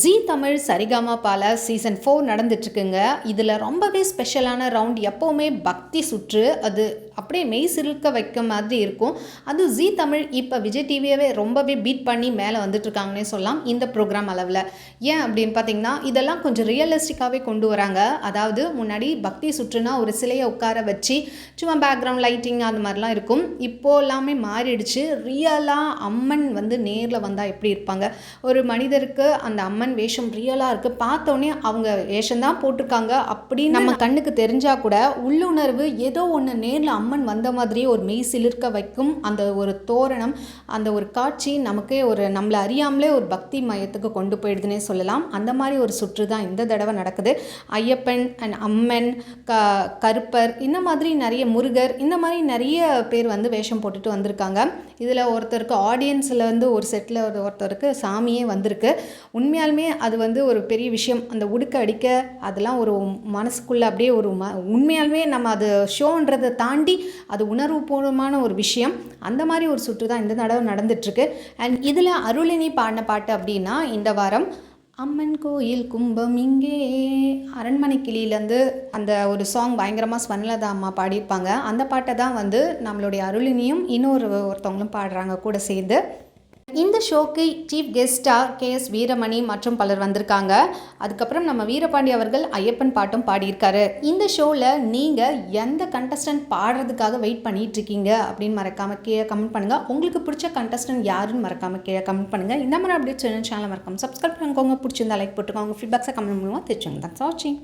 G Tamil Saregama பால season four நடந்துட்டுருக்குங்க இதில் ரொம்பவே ஸ்பெஷலான ரவுண்ட் எப்போவுமே பக்தி சுற்று. அது அப்படியே மெய் சிலுக்க வைக்க மாதிரி இருக்கும். அது ஜி தமிழ் இப்போ விஜய் டிவியவே ரொம்பவே பீட் பண்ணி மேலே வந்துட்டுருக்காங்கன்னே சொல்லலாம். இந்த ப்ரோக்ராம் அளவில். ஏன் அப்படின்னு பார்த்தீங்கன்னா இதெல்லாம் கொஞ்சம் ரியலிஸ்டிக்காகவே கொண்டு வராங்க. அதாவது முன்னாடி பக்தி சுற்றுனா ஒரு சிலையை உட்கார வச்சு சும்மா பேக்ரவுண்ட் லைட்டிங் அந்த மாதிரிலாம் இருக்கும். இப்போ எல்லாமே மாறிடுச்சு. ரியலாக அம்மன் வந்து நேரில் வந்தால் எப்படி இருப்பாங்க? ஒரு மனிதருக்கு அந்த அம்மன் வேஷம் ரியலாக இருக்குது பார்த்தோன்னே அவங்க வேஷம் தான் போட்டிருக்காங்க. அப்படின்னு நம்ம கண்ணுக்கு தெரிஞ்சால் கூட உள்ளுணர்வு ஏதோ ஒன்று நேரில் அம்மன் அம்மன் வந்த மாதிரியே ஒரு மெய் சிலிர்க்க வைக்கும் அந்த ஒரு தோரணம் அந்த ஒரு காட்சி நமக்கே ஒரு நம்மளை அறியாமலே ஒரு பக்தி மையத்துக்கு கொண்டு போயிடுதுன்னே சொல்லலாம். அந்த மாதிரி ஒரு சுற்று தான் இந்த தடவை நடக்குது. ஐயப்பன் அண்ட் அம்மன் க கருப்பர் இந்த மாதிரி நிறைய முருகர் இந்த மாதிரி நிறைய பேர் வந்து வேஷம் போட்டுட்டு வந்திருக்காங்க. இதில் ஒருத்தருக்கு ஆடியன்ஸில் வந்து ஒரு செட்டில் ஒருத்தருக்கு சாமியே வந்திருக்கு. உண்மையாலுமே அது வந்து ஒரு பெரிய விஷயம். அந்த உடுக்க அடிக்க அதெல்லாம் ஒரு மனசுக்குள்ளே அப்படியே ஒரு ம உண்மையாலுமே நம்ம அது ஷோன்றதை தாண்டி அது உணர்வுபூர்வமான ஒரு விஷயம். அந்த மாதிரி ஒரு சுற்று தான் இந்த தடவை நடந்துட்டுருக்கு. அண்ட் இதில் அருளினி பாடின பாட்டு அப்படின்னா இந்த வாரம் அம்மன் கோயில் கும்பம் இங்கே. அரண்மனை கிளியிலேருந்து அந்த ஒரு சாங் பயங்கரமாக ஸ்வர்ணலதா அம்மா பாடியிருப்பாங்க. அந்த பாட்டை தான் வந்து நம்மளுடைய அருளினியும் இன்னொரு ஒருத்தவங்களும் பாடுறாங்க கூட சேர்ந்து. இந்த ஷோக்கு சீஃப் கெஸ்ட்டாக கே எஸ் வீரமணி மற்றும் பலர் வந்திருக்காங்க. அதுக்கப்புறம் நம்ம வீரபாண்டி அவர்கள் ஐயப்பன் பாட்டும் பாடியிருக்காரு. இந்த ஷோவில் நீங்கள் எந்த கண்டஸ்டன்ட் பாடுறதுக்காக வெயிட் பண்ணிட்டு இருக்கீங்க அப்படின்னு மறக்காமல் கீழே கமெண்ட் பண்ணுங்கள் உங்களுக்கு பிடிச்ச கண்டஸ்டன்ட் யாருன்னு மறக்காமல் கீழே கமெண்ட் பண்ணுங்கள் இந்த மாதிரி அப்படியே சேனல் சேனலை மறக்காமல் சப்ஸ்கிரைப் பண்ணிக்கோங்க. பிடிச்சிருந்தா லைக் போட்டுக்கோங்க. ஃபீட்பேக்ஸை கமெண்ட் மூலமாக தெரிஞ்சுங்க தேங்க்ஸ் வாட்சிங்